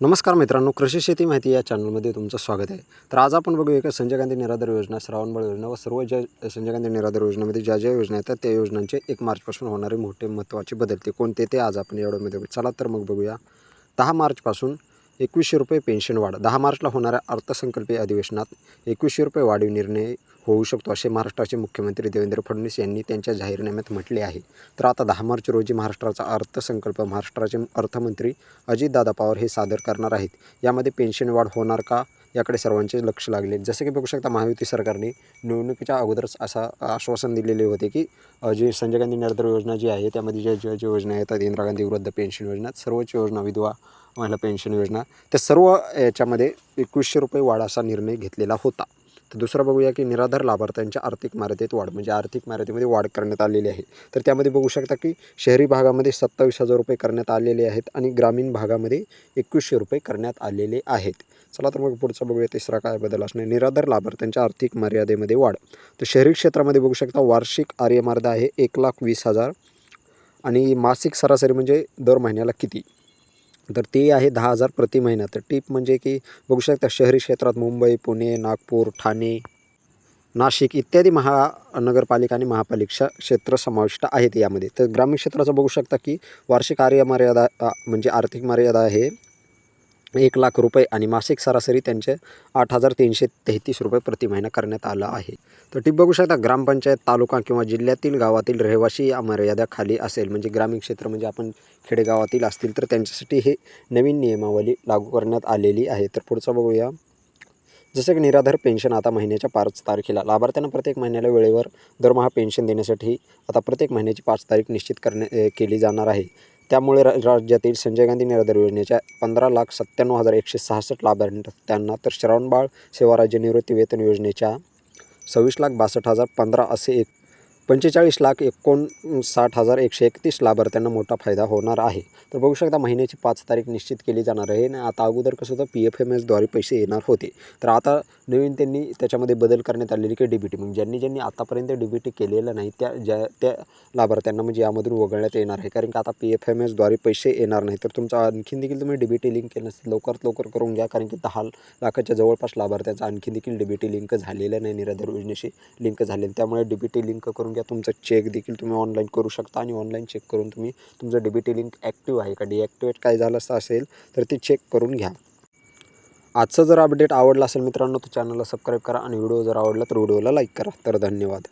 नमस्कार मित्रांनो कृषी शेती माहिती या चॅनलमध्ये तुमचं स्वागत आहे. तर आज आपण बघूया का संजय गांधी निराधार योजना श्रावणबाळ योजना व सर्व ज्या संजय गांधी निराधार योजनेमध्ये ज्या ज्या योजना येतात त्या योजनांचे एक मार्चपासून होणारे मोठे महत्त्वाचे बदलते कोणते ते आज आपण या व्हिडिओमध्ये चला तर मग बघूया. दहा मार्चपासून एकवीसशे रुपये पेन्शन वाढ. दहा मार्चला होणाऱ्या अर्थसंकल्पीय अधिवेशनात एकवीसशे रुपये वाढीव निर्णय होऊ शकतो असे महाराष्ट्राचे मुख्यमंत्री देवेंद्र फडणवीस यांनी त्यांच्या जाहीरनाम्यात म्हटले आहे. तर आता दहा मार्च रोजी महाराष्ट्राचा अर्थसंकल्प महाराष्ट्राचे अर्थमंत्री अजितदादा पवार हे सादर करणार आहेत. यामध्ये पेन्शन वाढ होणार का? याकडे सर्वांचे लक्ष लागले. जसे की बघू शकता महायुती सरकारने निवडणुकीच्या अगोदरच असा आश्वासन दिलेले होते की जे संजय गांधी निराधार योजना जी आहे त्यामध्ये ज्या ज्या ज्या योजना येतात इंदिरा गांधी वृद्ध पेन्शन योजना सर्वच योजना विधवा महिला पेन्शन योजना त्या सर्व याच्यामध्ये एकवीसशे रुपये वाढ असा निर्णय घेतलेला होता. तर दुसरं बघूया की निराधार लाभार्थ्यांच्या आर्थिक मर्यादेत वाढ म्हणजे आर्थिक मर्यादेमध्ये वाढ करण्यात आलेली आहे. तर त्यामध्ये बघू शकता की शहरी भागामध्ये सत्तावीस हजार रुपये करण्यात आलेले आहेत आणि ग्रामीण भागामध्ये एकवीसशे रुपये करण्यात आलेले आहेत. चला तर मग पुढचा बघूया तिसरा काय बदल असणार. निराधार लाभार्थ्यांच्या आर्थिक मर्यादेमध्ये वाढ. तर शहरी क्षेत्रामध्ये बघू शकता वार्षिक आर्यमर्यादा आहे एक लाख वीस हजार आणि मासिक सरासरी म्हणजे दर महिन्याला किती? तर ती आहे दहा हजार प्रति महिना. तर टीप म्हणजे की बघू शकता शहरी क्षेत्रात मुंबई पुणे नागपूर ठाणे नाशिक इत्यादी महानगरपालिका आणि महापालिका क्षेत्र समाविष्ट आहेत यामध्ये. तर ग्रामीण क्षेत्राचं बघू शकता की वार्षिक आर्य मर्यादा म्हणजे आर्थिक मर्यादा आहे एक लाख रुपये आणि मासिक सरासरी त्यांचे आठ हजार तीनशे तेहतीस रुपये प्रति महिना करण्यात आलं आहे. तर ती बघू शकता ग्रामपंचायत तालुका किंवा जिल्ह्यातील गावातील रहिवासी या मर्यादा खाली असेल. म्हणजे ग्रामीण क्षेत्र म्हणजे आपण खेडेगावातील असतील तर त्यांच्यासाठी हे नवीन नियमावली लागू करण्यात आलेली आहे. तर पुढचं बघूया. जसं की निराधार पेन्शन आता महिन्याच्या पाच तारखेला. लाभार्थ्यांना प्रत्येक महिन्याला वेळेवर दरमहा पेन्शन देण्यासाठी आता प्रत्येक महिन्याची पाच तारीख निश्चित करणे केली जाणार आहे. त्यामुळे रा राज्यातील संजय गांधी निराधार योजनेच्या पंधरा लाख सत्त्याण्णव हजार एकशे सहासष्ट लाभार्थ्यांना तर श्रावणबाळ सेवा राज्य निवृत्ती वेतन योजनेच्या सव्वीस लाख बासष्ट हजार पंधरा असे एक पंचेचाळीस लाख एकोणसाठ हजार एकशे एकतीस लाभार्थ्यांना मोठा फायदा होणार आहे. तर बघू शकता महिन्याची पाच तारीख निश्चित केली जाणार आहे आणि आता अगोदर कसं होतं पी एफ एम एसद्वारे पैसे येणार होते. तर आता नवीन त्यांनी त्याच्यामध्ये बदल करण्यात आलेली की डी बी टी मग ज्यांनी ज्यांनी आतापर्यंत डी बी टी केलेलं नाही त्या ज्या त्या लाभार्थ्यांना म्हणजे यामधून वगळण्यात येणार आहे. कारण की आता पी एफ एम एसद्वारे पैसे येणार नाही. तर तुमचा आणखीन देखील तुम्ही डी बी टी लिंक केलं नसेल लवकरात लवकर करून घ्या. कारण की दहा लाखाच्या जवळपास लाभार्थ्यांचा आणखी देखील डी बी टी लिंक झालेलं नाही. निराधार योजनेशी लिंक झाले त्यामुळे डी बी टी लिंक करून घ्या तुमचं चेक देखील तुम्ही ऑनलाईन करू शकता आणि ऑनलाईन चेक करून तुम्ही तुमचं डी टी लिंक ॲक्टिव्ह आहे का? डिॲक्टिवेट काय झालं असं असेल तर ते चेक करून घ्या. आजचं जर अपडेट आवडला असेल मित्रांनो तर चॅनलला सबस्क्राईब करा आणि व्हिडिओ जर आवडला तर व्हिडिओला लाईक करा. तर धन्यवाद.